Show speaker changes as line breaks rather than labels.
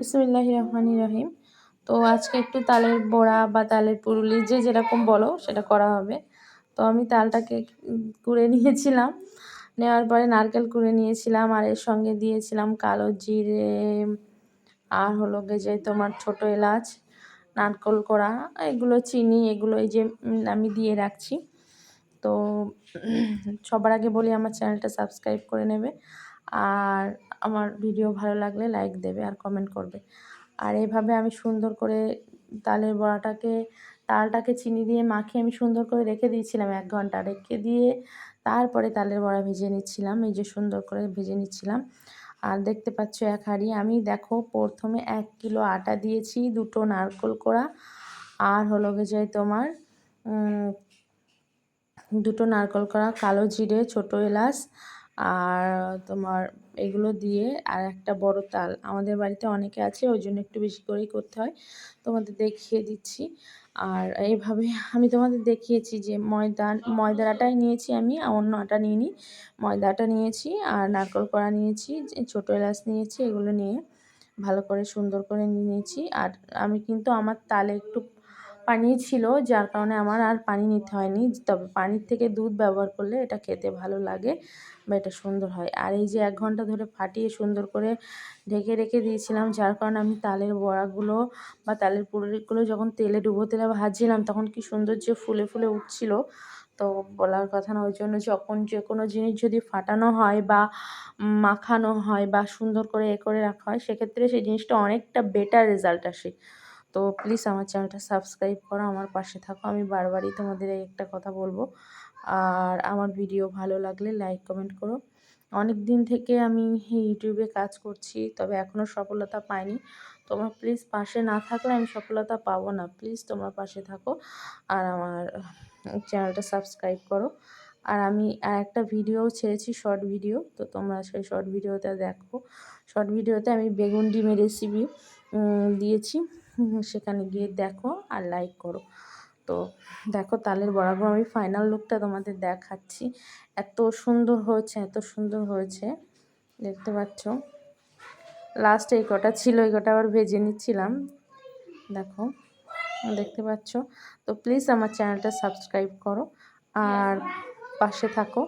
বিসমুল্লাহ রহমানি রহিম তো আজকে একটু তালের বড়া বা তালের পুরুলি, যে যেরকম বলো সেটা করা হবে। তো আমি তালটাকে কুড়ে নিয়েছিলাম। নেওয়ার পরে নারকেল কুড়ে নিয়েছিলাম আর এর সঙ্গে দিয়েছিলাম কালো জিরে আর হলো যে তোমার ছোটো এলাচ, নারকল করা এগুলো চিনি, এগুলো এই যে আমি দিয়ে রাখছি। তো সবার আগে বলি আমার চ্যানেলটা সাবস্ক্রাইব করে নেবে। আর আমার ভিডিও ভালো লাগলে লাইক দেবে আর কমেন্ট করবে। আর এইভাবে আমি সুন্দর করে তালের বড়াটাকে, তালটাকে চিনি দিয়ে মাখিয়ে আমি সুন্দর করে রেখে দিয়েছিলাম এক ঘণ্টা। রেখে দিয়ে তারপরে তালের বড়া ভেজে নিচ্ছিলাম, এই যে সুন্দর করে ভেজে নিচ্ছিলাম। আর দেখতে পাচ্ছ এক হাঁড়ি, আমি দেখো প্রথমে এক কিলো আটা দিয়েছি, দুটো নারকল কোড়া আর হলো গিয়ে তোমার দুটো নারকল করা কালো জিরে, ছোটো এলাচ আর তোমার এগুলো দিয়ে আর একটা বড় তাল। আমাদের বাড়িতে অনেকে আছে, ওই জন্য একটু বেশি করেই করতে হয়। তোমাদের দেখিয়ে দিচ্ছি। আর এইভাবে আমি তোমাদের দেখিয়েছি যে ময়দা, ময়দার আটাই নিয়েছি আমি অন্য আটা নিয়ে নিই ময়দা আটা নিয়েছি, আর নারকল কড়া নিয়েছি ছোটো এলাচ নিয়েছি, এগুলো নিয়ে ভালো করে সুন্দর করে নিয়েছি। আর আমি কিন্তু আমার তালে একটু পানি ছিল, যার কারণে আমার আর পানি নিতে হয়নি। তবে পানির থেকে দুধ ব্যবহার করলে এটা খেতে ভালো লাগে বা এটা সুন্দর হয়। আর এই যে এক ঘণ্টা ধরে ফাটিয়ে সুন্দর করে ঢেকে রেখে দিয়েছিলাম, যার কারণে আমি তালের বড়াগুলো বা তালের পুরোগুলো যখন তেলে ডুবো তেলে ভাজছিলাম, তখন কি সুন্দর যে ফুলে ফুলে উঠছিল। তো বলার কথা না, ওই জন্য যখন যে কোনো জিনিস যদি ফাটানো হয় বা মাখানো হয় বা সুন্দর করে এ করে রাখা হয়, সেক্ষেত্রে সেই জিনিসটা অনেকটা বেটার রেজাল্ট আসে। তো প্লিজ আমার চ্যানেলটা সাবস্ক্রাইব করো, আমার পাশে থাকো। আমি বারবারই তোমাদের এই একটা কথা বলব। আর আমার ভিডিও ভালো লাগলে লাইক কমেন্ট করো। অনেক দিন থেকে আমি ইউটিউবে কাজ করছি, তবে এখনও সফলতা পাইনি। তোমরা প্লিজ পাশে না থাকলে আমি সফলতা পাবো না। প্লিজ তোমরা পাশে থাকো আর আমার চ্যানেলটা সাবস্ক্রাইব করো। আর আমি আর একটা ভিডিও ছেড়েছি শর্ট ভিডিও তো তোমরা সেই শর্ট ভিডিওটা দেখো। শর্ট ভিডিওতে আমি বেগুন ডিমের রেসিপি দিয়েছি। সেখানে গিয়ে দেখো আর লাইক করো। তো দেখো তালের বরাবর আমি ফাইনাল লুকটা তোমাদের দেখাচ্ছি। এত সুন্দর হয়েছে এত সুন্দর হয়েছে। দেখতে পাচ্ছ? লাস্ট এই কটা ছিল এই কটা আবার ভেজে নিচ্ছিলাম। দেখো দেখতে পাচ্ছ? তো প্লিজ আমার চ্যানেলটা সাবস্ক্রাইব করো। আর পাশে থাকো।